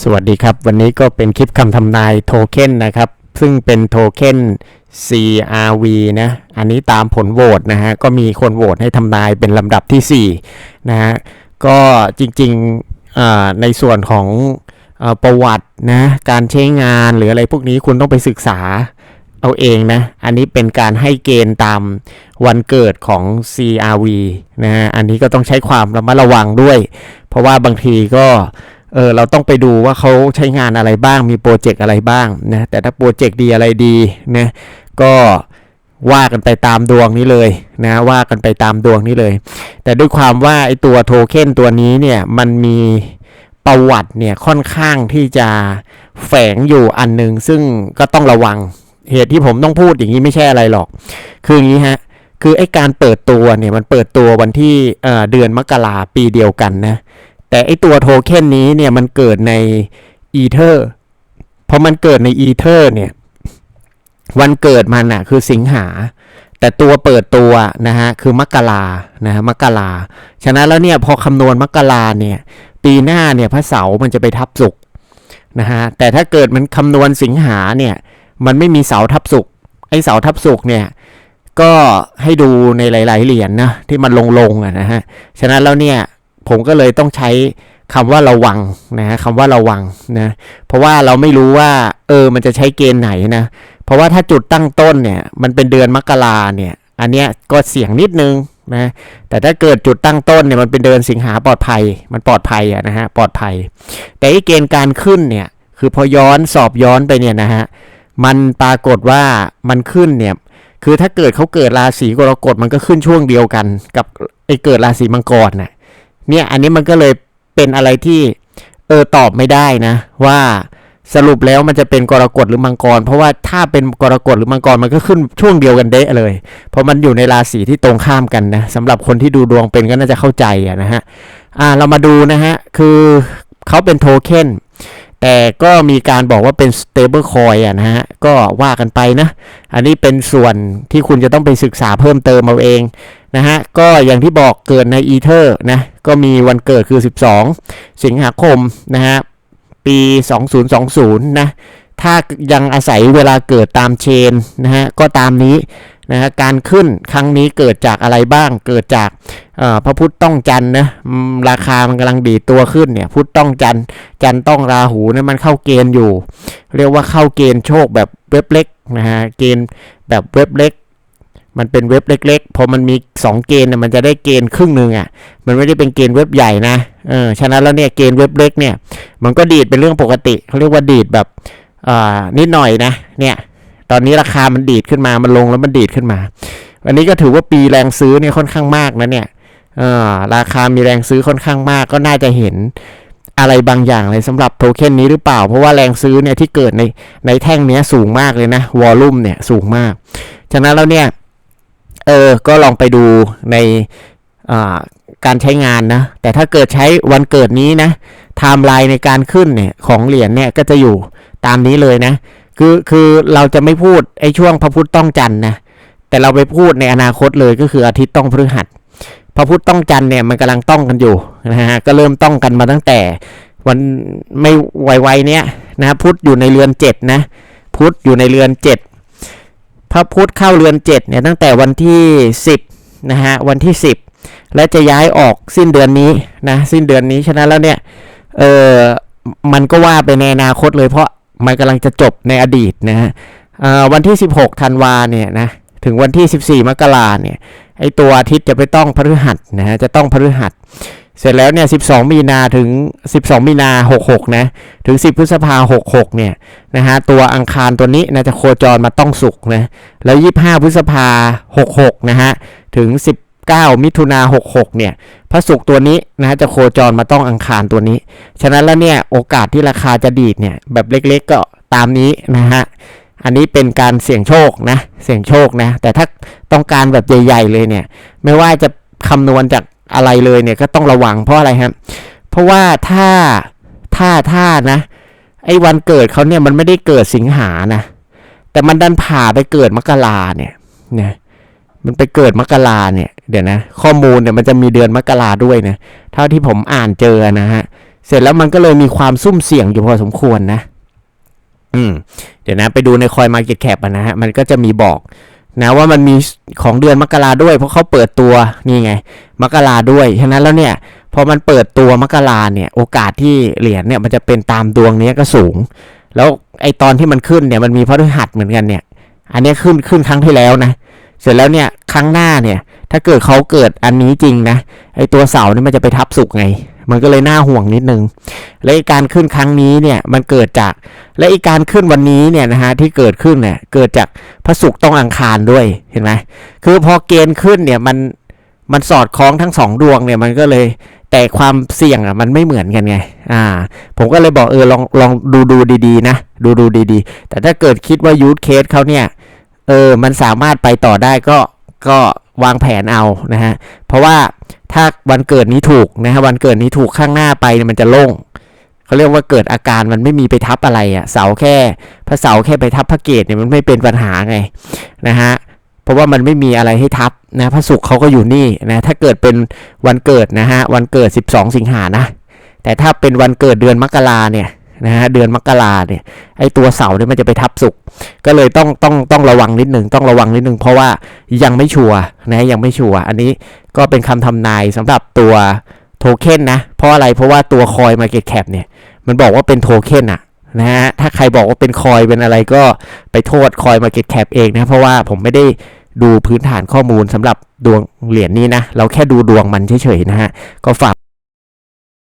สวัสดีครับ วันนี้ก็เป็นคลิปคำทำนายโทเค็นนะครับ ซึ่งเป็นโทเค็น CRV นะ อันนี้ตามผลโหวตนะฮะ ก็มีคนโหวตให้ทำนายเป็นลำดับที่ 4 นะฮะ ก็จริงๆในส่วนของอประวัตินะ การใช้งานหรืออะไรพวกนี้คุณต้องไปศึกษาเอาเองนะ อันนี้เป็นการให้เกณฑ์ตามวันเกิดของ CRV นะฮะ อันนี้ก็ต้องใช้ความระมัดระวังด้วย เพราะว่าบางทีก็ เออเราต้องไปดูว่าเขาใช้งานอะไรบ้างมีโปรเจกต์อะไรบ้างนะแต่ถ้าโปรเจกต์ดีอะไรดีนะก็ว่ากันไปตามดวงนี้เลยนะว่ากันไปตามดวงนี้เลย แต่ด้วยความว่าไอตัวโทเค็นตัวนี้เนี่ยมันมีประวัติเนี่ยค่อนข้างที่จะแฝงอยู่อันหนึ่งซึ่งก็ต้องระวังเหตุที่ผมต้องพูดอย่างนี้ไม่ใช่อะไรหรอก คืออย่างนี้ฮะคือไอการเปิดตัวเนี่ยมันเปิดตัววันที่เเดือนมกราปีเดียวกันนะ แต่ไอตัวโทเค็นนี้เนี่ยมันเกิดในอีเทอร์พอมันเกิดในอีเทอร์เนี่ยวันเกิดมันอะคือสิงหา แต่ตัวเปิดตัวนะฮะคือมกรานะฮะมกราฉะนั้นแล้วเนี่ยพอคำนวณมกราเนี่ยปีหน้าเนี่ยพระเสาร์มันจะไปทับศุกร์นะฮะแต่ถ้าเกิดมันคำนวณสิงหาเนี่ยมันไม่มีเสาทับศุกร์ไอเสาทับศุกร์เนี่ยก็ให้ดูในหลาย ๆ เหรียญนะที่มันลงๆอะนะฮะฉะนั้นแล้วเนี่ย ผมก็เลยต้องใช้คำว่าระวังนะฮะคำว่าระวังนะเพราะว่าเราไม่รู้ว่า เออมันจะใช้เกณฑ์ไหนนะ เพราะว่าถ้าจุดตั้งต้นเนี่ย มันเป็นเดือนมกราเนี่ย อันเนี้ยก็เสี่ยงนิดนึงนะแต่ถ้าเกิดจุดตั้งต้นเนี่ยมันเป็นเดือนสิงหาปลอดภัย มันปลอดภัยอะนะฮะปลอดภัย แต่ไอ้เกณฑ์การขึ้นเนี่ย คือพอย้อนสอบย้อนไปเนี่ยนะฮะมันปรากฏว่ามันขึ้นเนี่ยคือถ้าเกิดเขาเกิดราศีกรกฎมันก็ขึ้นช่วงเดียวกัน กับไอ้เกิดราศีมังกรน่ะ เนี่ยอันนี้มันก็เลยเป็นอะไรที่เออตอบไม่ได้นะ ว่าสรุปแล้วมันจะเป็นกรกฎหรือมังกร เพราะว่าถ้าเป็นกรกฎหรือมังกรมันก็ขึ้นช่วงเดียวกันเดะเลย เพราะมันอยู่ในราศีที่ตรงข้ามกันนะสำหรับคนที่ดูดวงเป็นก็น่าจะเข้าใจอะนะฮะอ่าเรามาดูนะฮะ คือเขาเป็นโทเค็นแต่ก็มีการบอกว่าเป็น stable coin อะนะฮะ ก็ว่ากันไปนะ อันนี้เป็นส่วนที่คุณจะต้องไปศึกษาเพิ่มเติมเอาเอง นะฮะก็อย่างที่บอกเกิดในอีเทอร์นะก็มีวันเกิดคือ 12 สิงหาคมนะฮะปี 2020 นะถ้ายังอาศัยเวลาเกิดตามเชนนะฮะก็ตามนี้นะฮะการขึ้นครั้งนี้เกิดจากอะไรบ้าง เกิดจากเอ่อพระพุทธต้องจันนะราคามันกำลังดีตัวขึ้นเนี่ยพุทธต้องจันจันต้องราหูเนะมันเข้าเกณฑ์อยู่ เรียกว่าเข้าเกณฑ์โชคแบบเว็บเล็กนะฮะเกณฑ์แบบเว็บเล็ก มันเป็นเว็บเล็กๆ พอมันมี 2 เกณฑ์เนี่ยมันจะได้เกณฑ์ครึ่งหนึ่งอะ มันไม่ได้เป็นเกณฑ์เว็บใหญ่นะ เออ ฉะนั้นแล้วเนี่ยเกณฑ์เว็บเล็กเนี่ย มันก็ดีดเป็นเรื่องปกติ เขาเรียกว่าดีดแบบอ่านิดหน่อยนะ เนี่ย ตอนนี้ราคามันดีดขึ้นมา มันลงแล้วมันดีดขึ้นมา วันนี้ก็ถือว่าปีแรงซื้อเนี่ยค่อนข้างมากนะเนี่ย เออ ราคามีแรงซื้อค่อนข้างมาก ก็น่าจะเห็นอะไรบางอย่างเลยสำหรับโทเค็นนี้หรือเปล่า เพราะว่าแรงซื้อเนี่ยที่เกิดในในแท่งเนี้ยสูงมากเลยนะ วอลลุ่มเนี่ยสูงมาก ฉะนั้นแล้วเนี่ย เออ ก็ลองไปดูในการใช้งานนะ แต่ถ้าเกิดใช้วันเกิดนี้นะไทม์ไลน์ในการขึ้นเนี่ยของเหรียญเนี่ยก็จะอยู่ตามนี้เลยนะ คือคือเราจะไม่พูดไอ้ช่วงพระพุธต้องจันนะ แต่เราไปพูดในอนาคตเลยก็คืออาทิตย์ต้องพฤหัส พระพุธต้องจันเนี่ยมันกำลังต้องกันอยู่นะฮะ ก็เริ่มต้องกันมาตั้งแต่วันไม่ไวๆเนี้ยนะพุธอยู่ในเรือนเจ็ดนะ พุธอยู่ในเรือนเจ็ด พระพุธเข้าเรือนเจ็ดเนี่ยตั้งแต่วันที่ 10นะฮะวันที่ 10 และจะย้ายออกสิ้นเดือนนี้นะสิ้นเดือนนี้ฉะนั้นแล้วเนี่ยเออมันก็ว่าไปในอนาคตเลยเพราะมันกำลังจะจบในอดีตนะฮะวันที่ 16ธันวาเนี่ยนะถึงวันที่ 14มกราเนี่ยไอตัวอาทิตย์จะไปต้องพฤหัสนะฮะจะต้องพฤหัส เสร็จแล้วเนี่ย 12 มีนาถึง 12 มีนา 66 นะ ถึง 10 พฤษภา 66 เนี่ย นะฮะ ตัวอังคารตัวนี้นะจะโคจรมาต้องสุกนะ แล้ว 25 พฤษภา 66 นะฮะ ถึง 19 มิถุนา 66 เนี่ย พระศุกร์ตัวนี้นะฮะจะโคจรมาต้องอังคารตัวนี้ ฉะนั้นแล้วเนี่ย โอกาสที่ราคาจะดีดเนี่ย แบบเล็กๆก็ตามนี้นะฮะ อันนี้เป็นการเสี่ยงโชคนะ เสี่ยงโชคนะ แต่ถ้าต้องการแบบใหญ่ ๆ เลยเนี่ย ไม่ว่าจะคำนวณจาก อะไรเลยเนี่ยก็ต้องระวังเพราะอะไรครับเพราะว่าถ้าถ้าถ้านะ ไอ้วันเกิดเขาเนี่ยมันไม่ได้เกิดสิงหานะ แต่มันดันผ่าไปเกิดมกราเนี่ยเนี่ยมันไปเกิดมกราเนี่ยเดี๋ยวนะ ข้อมูลเนี่ยมันจะมีเดือนมกราด้วยนะเท่าที่ผมอ่านเจอนะฮะเสร็จแล้วมันก็เลยมีความซุ่มเสี่ยงอยู่พอสมควรนะ อืม เดี๋ยวนะ ไปดูในคอย Market Cap อะนะฮะ มันก็จะมีบอก นะว่ามันมีของเดือนมกราด้วย เพราะเขาเปิดตัวนี่ไง มกราด้วยฉะนั้นแล้วเนี่ยพอมันเปิดตัวมกราเนี่ย โอกาสที่เหรียญเนี่ยมันจะเป็นตามดวงนี้ก็สูง แล้วไอตอนที่มันขึ้นเนี่ยมันมีพฤหัสเหมือนกันเนี่ย อันนี้ขึ้นขึ้นครั้งที่แล้วนะ เสร็จแล้วเนี่ยครั้งหน้าเนี่ย ถ้าเกิดเขาเกิดอันนี้จริงนะไอตัวเสาเนี่ยมันจะไปทับสุกไง มันก็เลยน่าห่วงนิดนึง และไอการขึ้นครั้งนี้เนี่ยมันเกิดจากและไอการขึ้นวันนี้เนี่ยนะฮะที่เกิดขึ้นเนี่ยเกิดจากพระศุกร์ต้องอังคารด้วยเห็นไหมคือพอเกณฑ์ขึ้นเนี่ยมันมันสอดคล้องทั้งสองดวงเนี่ยมันก็เลยแต่ความเสี่ยงอะมันไม่เหมือนกันไง อ่า ผมก็เลยบอกเออลองลองดูดูดีๆนะ ดูดูดีๆ แต่ถ้าเกิดคิดว่ายูทเคสเขาเนี่ย เออมันสามารถไปต่อได้ก็ก็วางแผนเอานะฮะเพราะว่าถ้าวันเกิดนี้ถูกนะฮะวันเกิดนี้ถูกข้างหน้าไปเนี่ยมันจะโล่งเขาเรียกว่าเกิดอาการมันไม่มีไปทับอะไรอะ่ะเสาแค่พระเสาแค่ไปทับพระเกตเนี่ยมันไม่เป็นปัญหาไงนะฮะเพราะว่ามันไม่มีอะไรให้ทับนะพระศุกร์เขาก็อยู่นี่นะถ้าเกิดเป็นวันเกิดนะฮะวันเกิด 12 สิงหานะแต่ถ้าเป็นวันเกิดเดือนมกราเนี่ย นะฮะเดือนมกราเนี่ยไอตัวเสาเนี่ยมันจะไปทับศุกก็เลยต้องต้องต้องระวังนิดหนึ่งต้องระวังนิดหนึ่งเพราะว่ายังไม่ชัวร์นะยังไม่ชัวร์อันนี้ก็เป็นคำทำนายสำหรับตัวโทเค็นนะเพราะอะไรเพราะว่าตัวคอย Market Cap เนี่ยมันบอกว่าเป็นโทเค็นอะนะฮะถ้าใครบอกว่าเป็นคอยเป็นอะไรก็ไปโทษคอย Market Cap เองนะเพราะว่าผมไม่ได้ดูพื้นฐานข้อมูลสำหรับดวงเหรียญนี้นะ เราแค่ดูดวงมันเฉยๆนะฮะ ก็ฝาก